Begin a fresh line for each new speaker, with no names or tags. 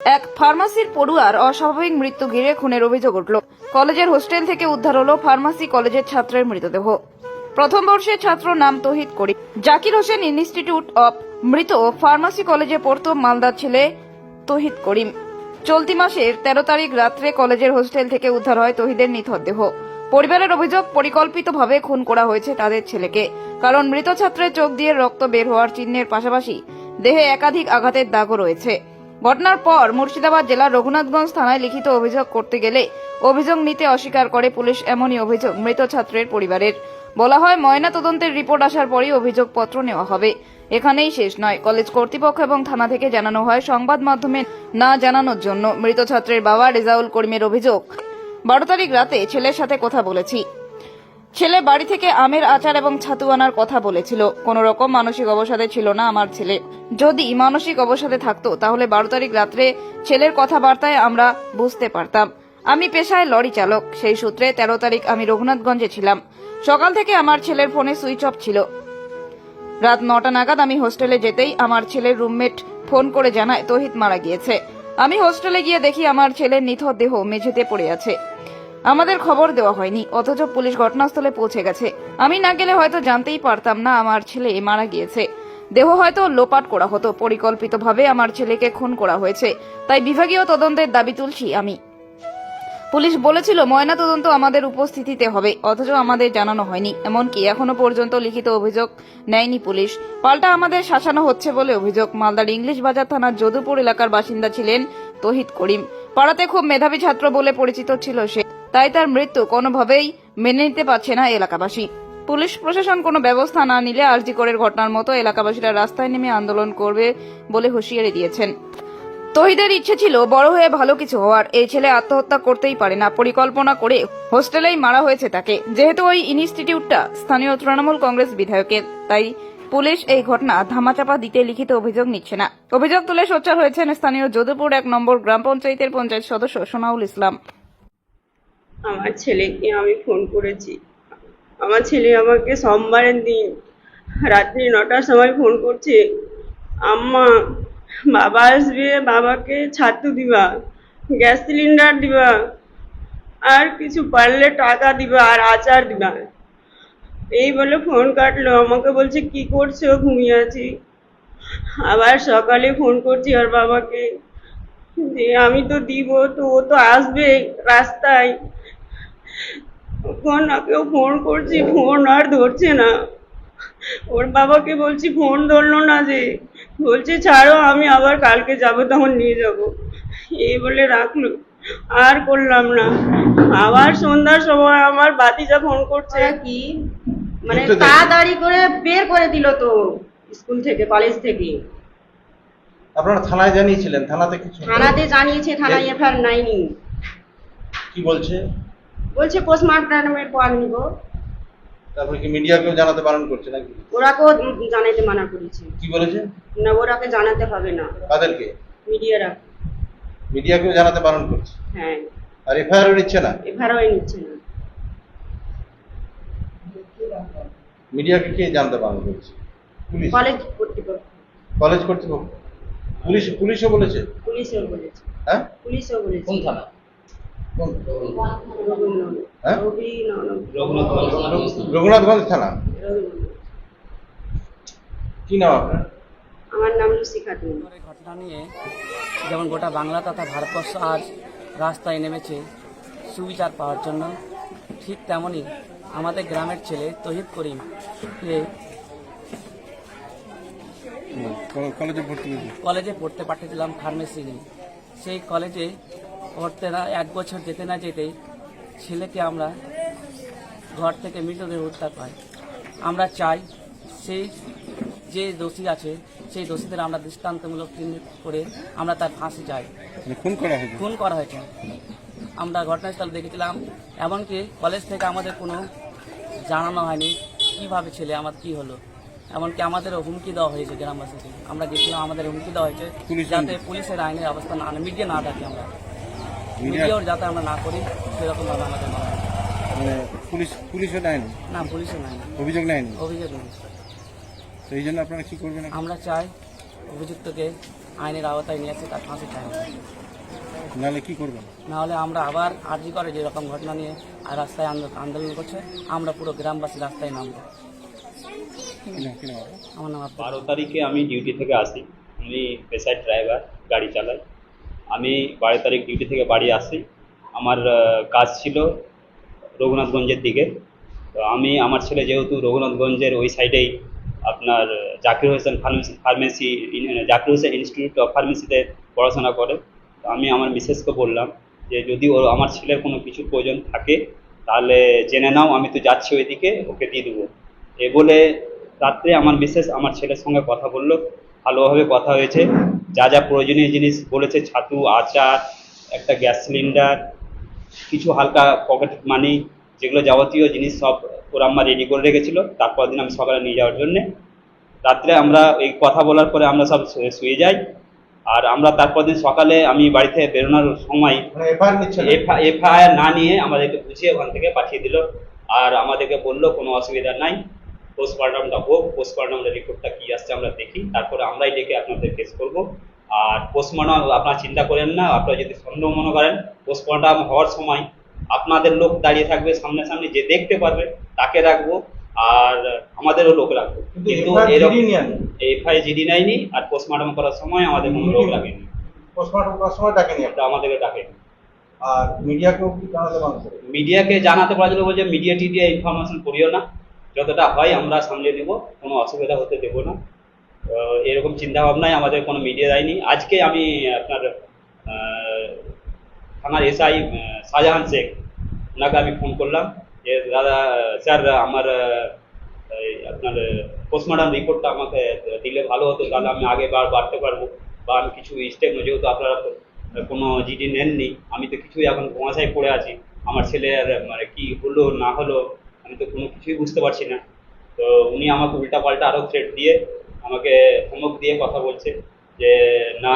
এক ফার্মাসির পড়ুয়ার অস্বাভাবিক মৃত্যু ঘিরে খুনের অভিযোগ উঠল। কলেজের হোস্টেল থেকে উদ্ধার হলো ফার্মাসি কলেজের ছাত্রের মৃতদেহ। প্রথম বর্ষের ছাত্র নাম তহিদ করিম। জাকির হোসেন ইনস্টিটিউট অব মৃত ফার্মাসি কলেজে পড়তো মালদার ছেলে তহিদ করিম। চলতি মাসের তেরো তারিখ রাত্রে কলেজের হোস্টেল থেকে উদ্ধার হয় তহিদের নিথর দেহ। পরিবারের অভিযোগ, পরিকল্পিতভাবে খুন করা হয়েছে তাদের ছেলেকে। কারণ মৃত ছাত্রের চোখ দিয়ে রক্ত বের হওয়ার চিহ্নের পাশাপাশি দেহে একাধিক আঘাতের দাগও রয়েছে। ঘটনার পর মুর্শিদাবাদ জেলার রঘুনাথগঞ্জ থানায় লিখিত অভিযোগ করতে গেলে অভিযোগ নিতে অস্বীকার করে পুলিশ এমনই অভিযোগ মৃত ছাত্রের পরিবারের। বলা হয়, ময়না তদন্তের রিপোর্ট আসার পরই অভিযোগপত্র নেওয়া হবে। এখানেই শেষ নয়। কলেজ কর্তৃপক্ষ এবং থানা থেকে জানানো হয়, সংবাদ মাধ্যমে না জানানোর জন্য মৃত ছাত্রের বাবা রেজাউল করিমের অভিযোগ। বারো তারিখ রাতে ছেলের সাথে কথা বলেছি। ছেলে বাড়ি থেকে আমের আচার এবং ছাতু আনার কথা বলেছিল। কোন রকম মানসিক অবসাদে ছিল না আমার ছেলে। যদি মানসিক অবসাদে থাকতো, তাহলে বারো তারিখ রাত্রে ছেলের কথাবার্তায় আমরা বুঝতে পারতাম। আমি পেশায় লরি চালক, সেই সূত্রে তেরো তারিখ আমি রঘুনাথগঞ্জে ছিলাম। সকাল থেকে আমার ছেলের ফোনে সুইচ অফ ছিল। রাত নটা নাগাদ আমি হোস্টেলে যেতেই আমার ছেলের রুমমেট ফোন করে জানায়, তহিত মারা গিয়েছে। আমি হোস্টেলে গিয়ে দেখি আমার ছেলের নিথর দেহ মেঝেতে পড়ে আছে। আমাদের খবর দেওয়া হয়নি, অথচ পুলিশ ঘটনাস্থলে পৌঁছে গেছে। আমি না গেলে হয়তো জানতেই পারতাম না আমার ছেলে মারা গিয়েছে। দেহ হয়তো লোপাট করা হতো, পরিকল্পিতভাবে আমার ছেলেকে খুন করা হয়েছে, তাই বিভাগীয় তদন্তের দাবি তুলছি আমি। পুলিশ বলেছিল, ময়না তদন্ত আমাদের উপস্থিতিতে হবে, অথচ আমাদের জানানো হয়নি, এমনকি এখনও পর্যন্ত লিখিত অভিযোগ নেয়নি পুলিশ। পাল্টা আমাদের শাসানো হচ্ছে বলে অভিযোগ। মালদার ইংলিশ বাজার থানার যদুপুর এলাকার বাসিন্দা ছিলেন তহিদ করিম। পাড়াতে খুব মেধাবী ছাত্র বলে পরিচিত ছিল সে। তাই তার মৃত্যু কোনোভাবেই মেনে নিতে পারছে না এলাকাবাসী। পুলিশ প্রশাসন কোনো ব্যবস্থা না নিলে আরজিকরের ঘটনার মতো এলাকাবাসীরা রাস্তায় নেমে আন্দোলন করবে বলে হুঁশিয়ারি দিয়েছেন। তহিদের ইচ্ছে ছিল বড় হয়ে ভালো কিছু হওয়ার। এই ছেলে আত্মহত্যা করতেই পারে না। পরিকল্পনা করে হোস্টেলেই মারা হয়েছে তাকে। যেহেতু ওই ইনস্টিটিউটটা স্থানীয় তৃণমূল কংগ্রেস বিধায়কের, তাই পুলিশ এই ঘটনা ধামাচাপা দিতে লিখিত অভিযোগ নিচ্ছে না। অভিযোগ তুলে সোচ্চার হয়েছেন স্থানীয় যদুপুর এক নম্বর গ্রাম পঞ্চায়েতের পঞ্চায়েত সদস্য সোনাউল ইসলাম।
আমার ছেলেকে আমি ফোন করেছি। আমার ছেলে আমাকে সোমবারের দিন রাত্রি নটার সময় ফোন করছে, আম্মা, বাবা আসবে, বাবাকে ছাতু দিবা, গ্যাস সিলিন্ডার দিবা, আর কিছু পারলে টাকা দিবা, আর আচার দিবা। এই বলে ফোন কাটলো, আমাকে বলছে, কি করছ? ঘুমিয়ে আছি। আবার সকালে ফোন করছি ওর বাবাকে, যে, আমি তো দিব, তো ও তো আসবে রাস্তায়। তখন ওকেও ফোন করছি, ফোন আর ধরছে না। ওর বাবাকে বলছি, ফোন ধরলো না যে। বলছে, ছাড়ো, আমি আবার কালকে যাব, তখন নিয়ে যাব। এই বলে রাখল, আর করলাম না। আবার সন্ধ্যার সময় আমার বাতিজা ফোন করছে।
কি? মানে। তাড়াতাড়ি করে বের করে দিল তো স্কুল থেকে কলেজ থেকে।
আপনারা থানায় জানিয়েছিলেন থানাতে কিছু
থানাতে জানিয়েছে থানায় এফআইআর নাইনি।
কি বলছে?
বলছে পোস্টমর্টমের পর নিব।
তারপরে কি মিডিয়াকেও জানাতে বারণ করছে নাকি?
ওরাকেও জানাইতে মানা করেছে।
কি বলেছে?
না ওরাকে জানাতে হবে না।
তাদেরকে
মিডিয়ারা।
মিডিয়াকেও জানাতে বারণ করছে?
হ্যাঁ।
আর এফআইআরও নিচ্ছে না?
এফআইআর নিচ্ছে না।
মিডিয়াকে কে জানতে বারণ করছে? পুলিশ।
কলেজ কর্তৃপক্ষ।
কলেজ কর্তৃপক্ষ? পুলিশ পুলিশও বলেছে?
পুলিশও বলেছে।
হ্যাঁ?
পুলিশও বলেছে।
কোন থানা?
হ্যাঁ? রঘুনাথগঞ্জ থানা। কি নাম আপনার?
আমার নাম লুসি খাতুন
এই ঘটনা নিয়ে যেমন গোটা বাংলা তথা ভারতবর্ষ আজ রাস্তায় নেমেছে সুবিচার পাওয়ার জন্য ঠিক তেমনই আমাদের গ্রামের ছেলে তহিদ করিম
কলেজে ভর্তি
কলেজে পড়তে পাঠিয়েছিলাম ফার্মেসি নিয়ে সেই কলেজে পড়তে না এক বছর যেতে না যেতেই ছেলেকে আমরা ঘর থেকে মৃতদেহ উদ্ধার পাই আমরা চাই সেই যে দোষী আছে সেই দোষীদের আমরা দৃষ্টান্তমূলক করে আমরা তার ফাঁসি চাই।
খুন করা হয়েছে।
খুন করা হয়েছে। আমরা ঘটনাস্থল দেখেছিলাম এমনকি কলেজ থেকে আমাদের কোনো জানানো হয়নি কীভাবে ছেলে আমার কি হলো। এমনকি আমাদেরও হুমকি দেওয়া হয়েছে গ্রামবাসীকে আমরা গেছিলাম আমাদের হুমকি দেওয়া হয়েছে যাতে পুলিশের আইনের অবস্থা না মিডিয়া না থাকি আমরা। মিডিয়াও যাতে আমরা না করি সেরকম ভাবে আমাদের মনে
পুলিশ পুলিশও নেয়নি
না
অভিযোগ নেয়নি?
অভিযোগ নেই।
তো এই জন্য আপনারা কি করবেন
আমরা চাই অভিযুক্তকে আইনের আওতায় নিয়ে আসে তার ফাঁসি চাই।
নাহলে কি করবেন?
নাহলে আমরা আবার আর্জি করে যেরকম ঘটনা নিয়ে আর রাস্তায় আন্দো- আন্দোলন করছে আমরা পুরো গ্রামবাসী রাস্তায় নামবো? আমার নাম
বারো তারিখে আমি ডিউটি থেকে আসি। আমি পেশায় ড্রাইভার গাড়ি চালাই। আমি বারো তারিখ ডিউটি থেকে বাড়ি আসি। আমার কাজ ছিল রঘুনাথগঞ্জের দিকে। তো আমি আমার ছেলে যেহেতু রঘুনাথগঞ্জের ওই সাইডেই আপনার Zakir Hossain pharmacy pharmacy Zakir Hossain Institute of ফার্মেসিতে পড়াশোনা করে। আমি আমার মিসেসকে বললাম যে যদি ওর আমার ছেলের কোনো কিছু প্রয়োজন থাকে, তাহলে জেনে নাও, আমি তো যাচ্ছি ওইদিকে, ওকে দিয়ে দেবো। এ বলে রাত্রে আমার মিসেস আমার ছেলের সঙ্গে কথা বলল, ভালোভাবে কথা হয়েছে। যা যা প্রয়োজনীয় জিনিস বলেছে, ছাতু, আচার, একটা গ্যাস সিলিন্ডার, কিছু হালকা পকেট মানি, যেগুলো যাবতীয় জিনিস সব ওরা আমার রেডি করে রেখেছিল। তারপর দিন আমি সকালে নিয়ে যাওয়ার জন্যে। রাত্রে আমরা এই কথা বলার পরে আমরা সব শুয়ে- শুয়ে যাই। আর আমরা তারপর দিন সকালে আমি বাড়ি থেকে বেরোনোর সময়
মানে এফআইআর না?
নিয়ে আমাদেরকে বুঝিয়ে ওখান থেকে পাঠিয়ে দিল। আর আমাদেরকে বলল কোনো অসুবিধা নাই। পোস্টমর্টমটা হোক পোস্টমর্টমের রিপোর্টটা কি আসছে আমরা দেখি। তারপরে আমরাই ডেকে আপনাদের কেস করব। আর পোস্টমার্টম আপনারা চিন্তা করেন না আপনারা যদি সন্দেহ মনে করেন পোস্টমার্টম হওয়ার সময় আপনাদের লোক দাঁড়িয়ে থাকবে সামনে সামনে যে দেখতে পারবে তাকে রাখব। আর আমাদেরও লোক রাখব
কিন্তু
এরকম
জিডি নেয়নি।
জিডি নেয়নি আর পোস্টমর্টম করার সময় আমাদের কোনো লোক রাখেনি
পোস্টমর্টম করার সময় ডাকেনি
এটা আমাদেরকে ডাকেনি।
আর মিডিয়াকেও জানাতে
মিডিয়াকে জানাতে পারা যাবে বলছে মিডিয়া টিডিয়া ইনফরমেশন করিও না। যতটা হয় আমরা সামলে দেবো কোনো অসুবিধা হতে দেবো না। এরকম চিন্তা ভাবনায় আমাদের কোনো মিডিয়া দেয়নি আজকে আমি আপনার থানার এসআই শাহজাহান শেখ ওনাকে আমি ফোন করলাম। দাদা, স্যার, আমার আপনার পোস্টমর্টম রিপোর্টটা আমাকে দিলে ভালো হতো। তাহলে আমি আগে বার বাড়তে পারব। বা আমি কিছু স্টেপ যেহেতু আপনারা কোনো জিডি নেননি, আমি তো কিছুই এখন ধোঁয়াশায় পড়ে আছি। আমার ছেলের মানে কি হলো, না হলো, আমি তো কোনো কিছুই বুঝতে পারছি না। তো উনি আমাকে উল্টা পাল্টা আরও থ্রেট দিয়ে, আমাকে ধমক দিয়ে কথা বলছে যে, না